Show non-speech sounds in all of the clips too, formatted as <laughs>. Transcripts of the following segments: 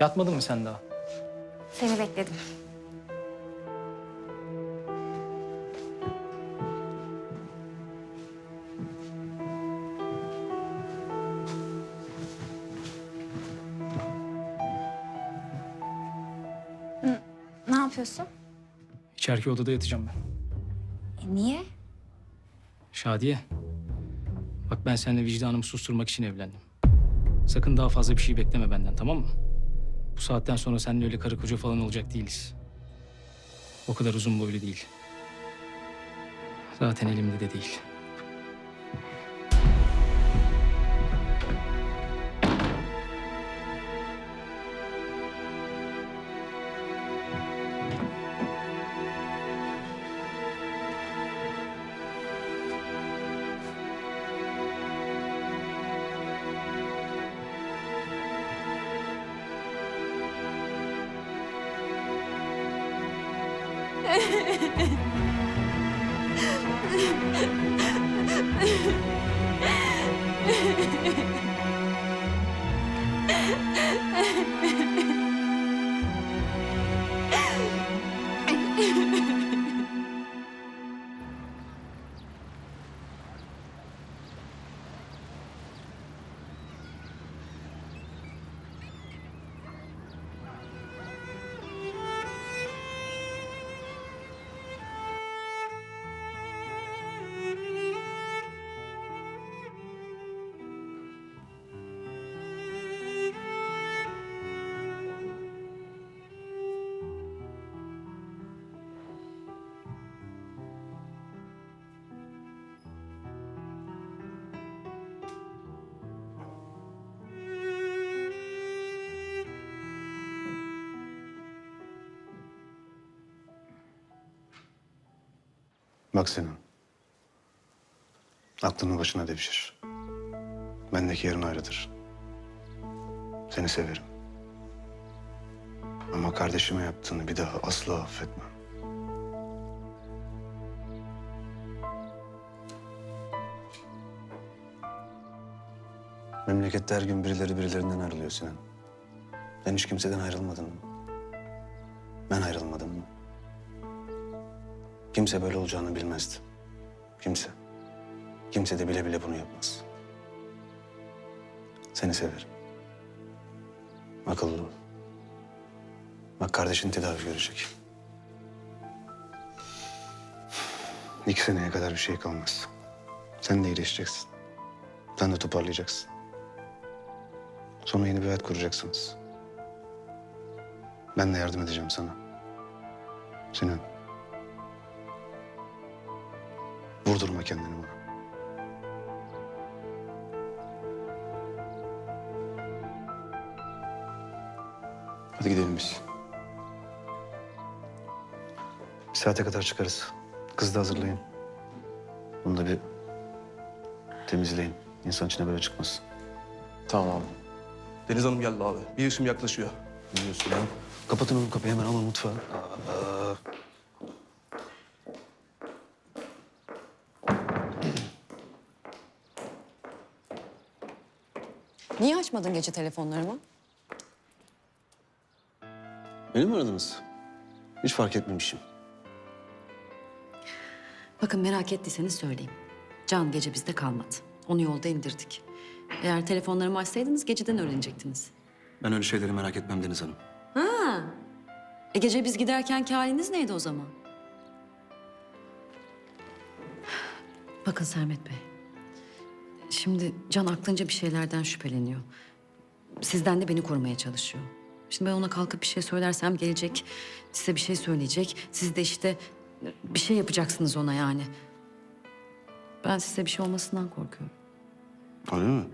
Yatmadın mı sen daha? Seni bekledim. Ne yapıyorsun? İçeriki odada yatacağım ben. E, niye? Şadiye. Bak ben seninle vicdanımı susturmak için evlendim. Sakın daha fazla bir şey bekleme benden tamam mı? Bu saatten sonra seninle öyle karı koca falan olacak değiliz. O kadar uzun boylu değil. Zaten elimde de değil. Ha ha ha! Bak Sinan. Aklını başına devşir. Bendeki yerin ayrıdır. Seni severim. Ama kardeşime yaptığını bir daha asla affetmem. Memlekette her gün birileri birilerinden ayrılıyor Sinan. Sen hiç kimseden ayrılmadın mı? Ben ayrılmadım? Kimse böyle olacağını bilmezdi. Kimse. Kimse de bile bile bunu yapmaz. Seni severim. Akıllı ol. Bak kardeşin tedavi görecek. İki seneye kadar bir şey kalmaz. Sen de iyileşeceksin. Sen de toparlayacaksın. Sonra yeni bir hayat kuracaksınız. Ben de yardım edeceğim sana. Sinan. Vurdurma kendini bana. Hadi gidelim biz. Bir saate kadar çıkarız. Kızı da hazırlayın. Bunu da bir temizleyin. İnsan içine böyle çıkmasın. Tamam. Deniz Hanım geldi abi. Bir işim yaklaşıyor. Ne diyorsun ya? Kapatın oğlum kapıyı hemen alın mutfağa. Aa, Niye açmadın gece telefonlarımı? beni mi aradınız? Hiç fark etmemişim. Bakın merak ettiyseniz söyleyeyim. Can gece bizde kalmadı. Onu yolda indirdik. Eğer telefonlarımı açsaydınız geceden öğrenecektiniz. Ben öyle şeyleri merak etmem Deniz Hanım. Ha. E gece biz giderkenki haliniz neydi o zaman? Bakın Sermet Bey. Şimdi Can aklınca bir şeylerden şüpheleniyor. Sizden de beni korumaya çalışıyor. Şimdi ben ona kalkıp bir şey söylersem gelecek, size bir şey söyleyecek. Siz de işte bir şey yapacaksınız ona yani. Ben size bir şey olmasından korkuyorum. Öyle mi?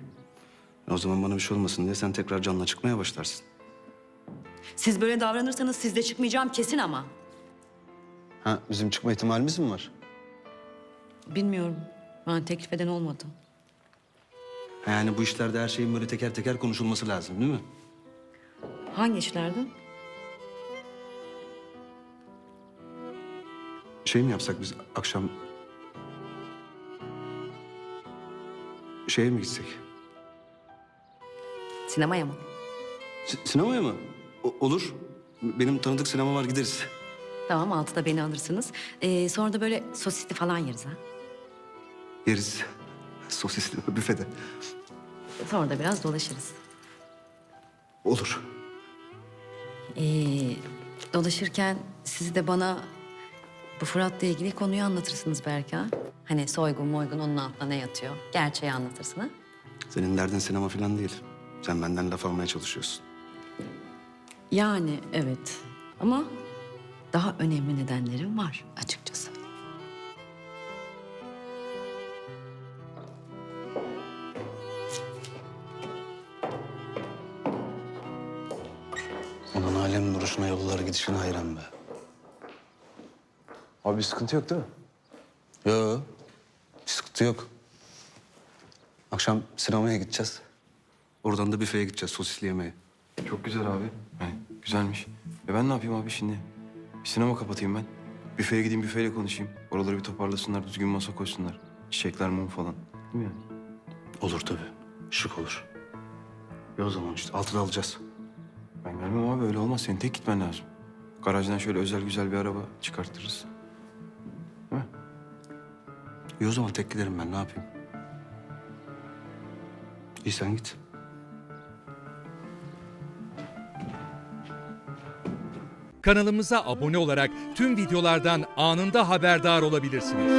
E O zaman bana bir şey olmasın diye sen tekrar canla çıkmaya başlarsın. Siz böyle davranırsanız sizde çıkmayacağım kesin ama. Ha bizim çıkma ihtimalimiz mi var? Bilmiyorum. Ben teklif eden olmadı. Yani bu işlerde her şeyin böyle teker teker konuşulması lazım değil mi? Hangi işlerde? Şey mi yapsak biz akşam... Şeye mi gitsek? Sinemaya mı? Si- sinemaya mı? O- olur. Benim tanıdık sinema var gideriz. Tamam altıda beni alırsınız. Ee, sonra da böyle sosisli falan yeriz ha. Yeriz. Sosisli <laughs> büfede. Sonra da biraz dolaşırız. Olur. Ee, dolaşırken siz de bana bu Fırat'la ilgili konuyu anlatırsınız belki ha. Hani soygun moygun onun altında ne yatıyor? Gerçeği anlatırsın ha. Senin derdin sinema falan değil. Sen benden laf almaya çalışıyorsun. Yani evet ama daha önemli nedenlerim var açıkçası. Alem duruşuna yollar gidişine hayran be. Abi bir sıkıntı yok değil mi? Yo, bir sıkıntı yok. Akşam sinemaya gideceğiz. Oradan da büfeye gideceğiz sosisli yemeğe. Çok güzel abi. Yani güzelmiş. E ben ne yapayım abi şimdi? Bir sinema kapatayım ben. Büfeye gideyim büfeyle konuşayım. Oraları bir toparlasınlar, düzgün masa koysunlar. Çiçekler, mum falan. Değil mi? Olur tabii. Şık olur. Ya o zaman işte altıda alacağız. Ben gelmem abi öyle olmaz. Senin tek gitmen lazım. Garajdan şöyle özel güzel bir araba çıkartırız. Değil mi? İyi o zaman tek giderim ben ne yapayım? İyi sen git. Kanalımıza abone olarak tüm videolardan anında haberdar olabilirsiniz.